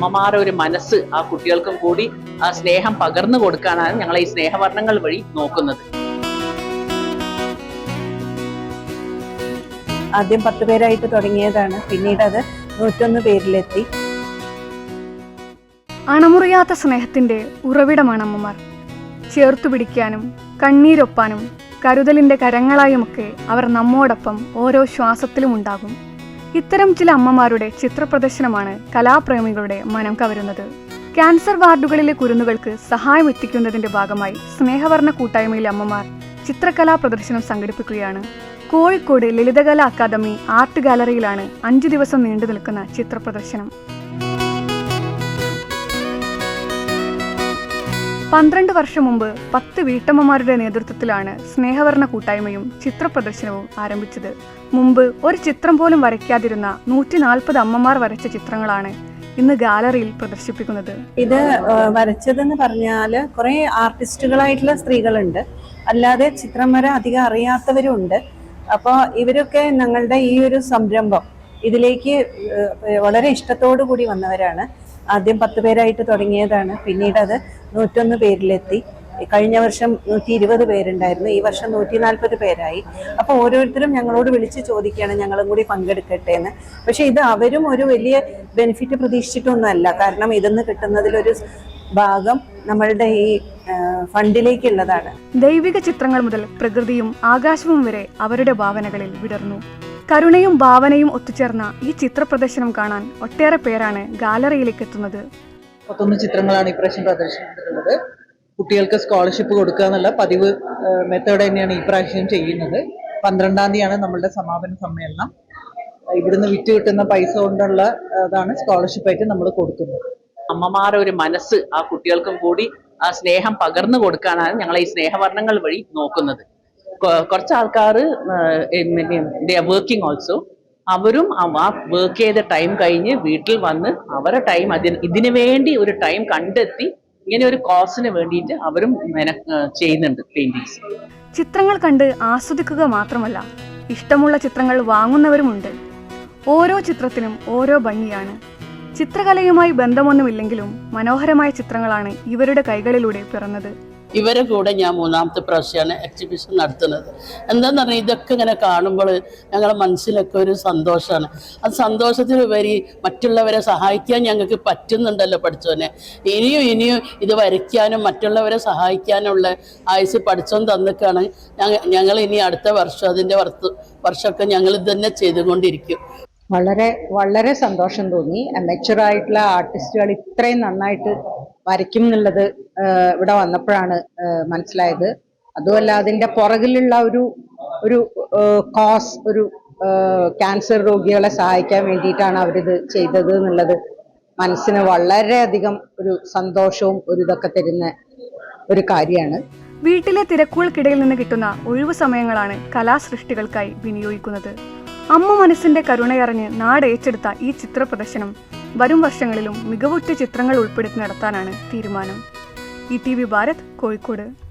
അമ്മമാരുടെ ഒരു മനസ്സ് ആ കുട്ടികൾക്കും കൂടി ആ സ്നേഹം പകർന്നു കൊടുക്കാനാണ് ഞങ്ങൾ ഈ സ്നേഹവർണങ്ങൾ വഴി നോക്കുന്നത്. ആദ്യം പത്ത് പേരായിട്ട് തുടങ്ങിയതാണ്. പിന്നീട് അത് നൂറ്റൊന്ന് പേരിലെത്തി. അണമുറിയാത്ത സ്നേഹത്തിന്റെ ഉറവിടമാണ് അമ്മമാർ. ചേർത്തു പിടിക്കാനും കണ്ണീരൊപ്പാനും കരുതലിന്റെ കരങ്ങളായുമൊക്കെ അവർ നമ്മോടൊപ്പം ഓരോ ശ്വാസത്തിലും ഉണ്ടാകും. ഇത്തരം ചില അമ്മമാരുടെ ചിത്രപ്രദർശനമാണ് കലാപ്രേമികളുടെ മനം കവരുന്നത്. ക്യാൻസർ വാർഡുകളിലെ കുരുന്നുകൾക്ക് സഹായം എത്തിക്കുന്നതിന്റെ ഭാഗമായി സ്നേഹവർണ കൂട്ടായ്മയിലെ അമ്മമാർ ചിത്രകലാ പ്രദർശനം സംഘടിപ്പിക്കുകയാണ്. കോഴിക്കോട് ലളിതകലാ അക്കാദമി ആർട്ട് ഗാലറിയിലാണ് അഞ്ചു ദിവസം നീണ്ടു നിൽക്കുന്ന ചിത്രപ്രദർശനം. പന്ത്രണ്ട് വർഷം മുമ്പ് പത്ത് വീട്ടമ്മമാരുടെ നേതൃത്വത്തിലാണ് സ്നേഹവർണ കൂട്ടായ്മയും ചിത്രപ്രദർശനവും ആരംഭിച്ചത്. മുമ്പ് ഒരു ചിത്രം പോലും വരയ്ക്കാതിരുന്ന നൂറ്റി നാൽപ്പത് അമ്മമാർ വരച്ച ചിത്രങ്ങളാണ് ഇന്ന് ഗാലറിയിൽ പ്രദർശിപ്പിക്കുന്നത്. ഇത് വരച്ചതെന്ന് പറഞ്ഞാൽ കുറെ ആർട്ടിസ്റ്റുകളായിട്ടുള്ള സ്ത്രീകളുണ്ട്. അല്ലാതെ ചിത്രം വര അധികം അറിയാത്തവരും ഉണ്ട് അപ്പോൾ ഇവരൊക്കെ ഞങ്ങളുടെ ഈ ഒരു സംരംഭം ഇതിലേക്ക് വളരെ ഇഷ്ടത്തോടു കൂടി വന്നവരാണ്. ആദ്യം പത്ത് പേരായിട്ട് തുടങ്ങിയതാണ്. പിന്നീട് അത് നൂറ്റൊന്ന് പേരിലെത്തി. കഴിഞ്ഞ വർഷം നൂറ്റി ഇരുപത് പേരുണ്ടായിരുന്നു. ഈ വർഷം നൂറ്റി നാൽപ്പത് പേരായി. അപ്പോൾ ഓരോരുത്തരും ഞങ്ങളോട് വിളിച്ച് ചോദിക്കുകയാണ് ഞങ്ങളും കൂടി പങ്കെടുക്കട്ടെ എന്ന് പക്ഷേ ഇത് അവരും ഒരു വലിയ ബെനിഫിറ്റ് പ്രതീക്ഷിച്ചിട്ടൊന്നുമല്ല. കാരണം ഇതെന്ന് കിട്ടുന്നതിലൊരു ഭാഗം നമ്മളുടെ ഈ ഫണ്ടിലേക്കുള്ളതാണ്. ദൈവിക ചിത്രങ്ങൾ മുതൽ പ്രകൃതിയും ആകാശവും വരെ അവരുടെ ഭാവനകളിൽ വിടർന്നു. കരുണയും ഭാവനയും ഒത്തുചേർന്ന ഈ ചിത്രപ്രദർശനം കാണാൻ ഒട്ടേറെ പേരാണ് ഗാലറിയിലേക്ക് എത്തുന്നത്. മുപ്പത്തൊന്ന് ചിത്രങ്ങളാണ് ഈ ഇപ്രാവശ്യം പ്രദർശിപ്പിച്ചിട്ടുള്ളത് കുട്ടികൾക്ക് സ്കോളർഷിപ്പ് കൊടുക്കുക എന്നുള്ള പതിവ് മെത്തേഡ് തന്നെയാണ് ഈ പ്രാവശ്യം ചെയ്യുന്നത്. പന്ത്രണ്ടാം തീയതിയാണ് നമ്മളുടെ സമാപന സമ്മേളനം. ഇവിടുന്ന് വിറ്റ് കിട്ടുന്ന പൈസ കൊണ്ടുള്ള അതാണ് സ്കോളർഷിപ്പായിട്ട് നമ്മൾ കൊടുക്കുന്നത്. അമ്മമാരുടെ ഒരു മനസ്സ് ആ കുട്ടികൾക്കും കൂടി ആ സ്നേഹം പകർന്നു കൊടുക്കാനാണ് ഞങ്ങൾ ഈ സ്നേഹവർണങ്ങൾ വഴി നോക്കുന്നത്. കുറച്ച് ആൾക്കാർ വർക്കിംഗ് ഓൾസോ അവരും ആ വർക്ക് ചെയ്ത ടൈം കഴിഞ്ഞ് വീട്ടിൽ വന്ന് അവരുടെ ടൈം അതിന് ഇതിനു വേണ്ടി ഒരു ടൈം കണ്ടെത്തി ഇങ്ങനെ ഒരു കോസിന് വേണ്ടിയിട്ട് അവരും ചെയ്യുന്നുണ്ട് പെയിന്റിങ്സ് ചിത്രങ്ങൾ കണ്ട് ആസ്വദിക്കുക മാത്രമല്ല ഇഷ്ടമുള്ള ചിത്രങ്ങൾ വാങ്ങുന്നവരുമുണ്ട് ഓരോ ചിത്രത്തിനും ഓരോ ഭംഗിയാണ്. ചിത്രകലയുമായി ബന്ധമൊന്നുമില്ലെങ്കിലും മനോഹരമായ ചിത്രങ്ങളാണ് ഇവരുടെ കൈകളിലൂടെ പിറന്നത്. ഇവരെ കൂടെ ഞാൻ മൂന്നാമത്തെ പ്രാവശ്യമാണ് എക്സിബിഷൻ നടത്തുന്നത്. എന്താന്ന് പറഞ്ഞാൽ ഇതൊക്കെ ഇങ്ങനെ കാണുമ്പോൾ ഞങ്ങളുടെ മനസ്സിലൊക്കെ ഒരു സന്തോഷമാണ് അത് സന്തോഷത്തിനുപരി മറ്റുള്ളവരെ സഹായിക്കാൻ ഞങ്ങൾക്ക് പറ്റുന്നുണ്ടല്ലോ പഠിച്ചോനെ ഇനിയും ഇനിയും ഇത് വരയ്ക്കാനും മറ്റുള്ളവരെ സഹായിക്കാനുള്ള ആയുസ് പഠിച്ചോൻ തന്നിക്കാണ് ഞങ്ങൾ ഇനി അടുത്ത വർഷം അതിന്റെ വർത്ത് വർഷമൊക്കെ ഞങ്ങൾ തന്നെ ചെയ്തുകൊണ്ടിരിക്കും. വളരെ വളരെ സന്തോഷം തോന്നി. മെച്ചുറായിട്ടുള്ള ആർട്ടിസ്റ്റുകൾ ഇത്രയും നന്നായിട്ട് വരയ്ക്കും എന്നുള്ളത് ഇവിടെ വന്നപ്പോഴാണ് മനസ്സിലായത്. അതുമല്ല അതിന്റെ പുറകിലുള്ള ഒരു ഒരു കോസ് ഒരു ക്യാൻസർ രോഗികളെ സഹായിക്കാൻ വേണ്ടിയിട്ടാണ് അവരിത് ചെയ്തത് എന്നുള്ളത് മനസ്സിന് വളരെയധികം ഒരു സന്തോഷവും ഒരു ഇതൊക്കെ തരുന്ന ഒരു കാര്യമാണ്. വീട്ടിലെ തിരക്കുകൾക്കിടയിൽ നിന്ന് കിട്ടുന്ന ഒഴിവു സമയങ്ങളാണ് കലാസൃഷ്ടികൾക്കായി വിനിയോഗിക്കുന്നത്. അമ്മ മനസ്സിന്റെ കരുണയറിഞ്ഞ് നാടേറ്റെടുത്ത ഈ ചിത്ര പ്രദർശനം വരും വർഷങ്ങളിലും മികവുറ്റ ചിത്രങ്ങൾ ഉൾപ്പെടുത്തി നടത്താനാണ് തീരുമാനം. E T V Bharat Kozhikode.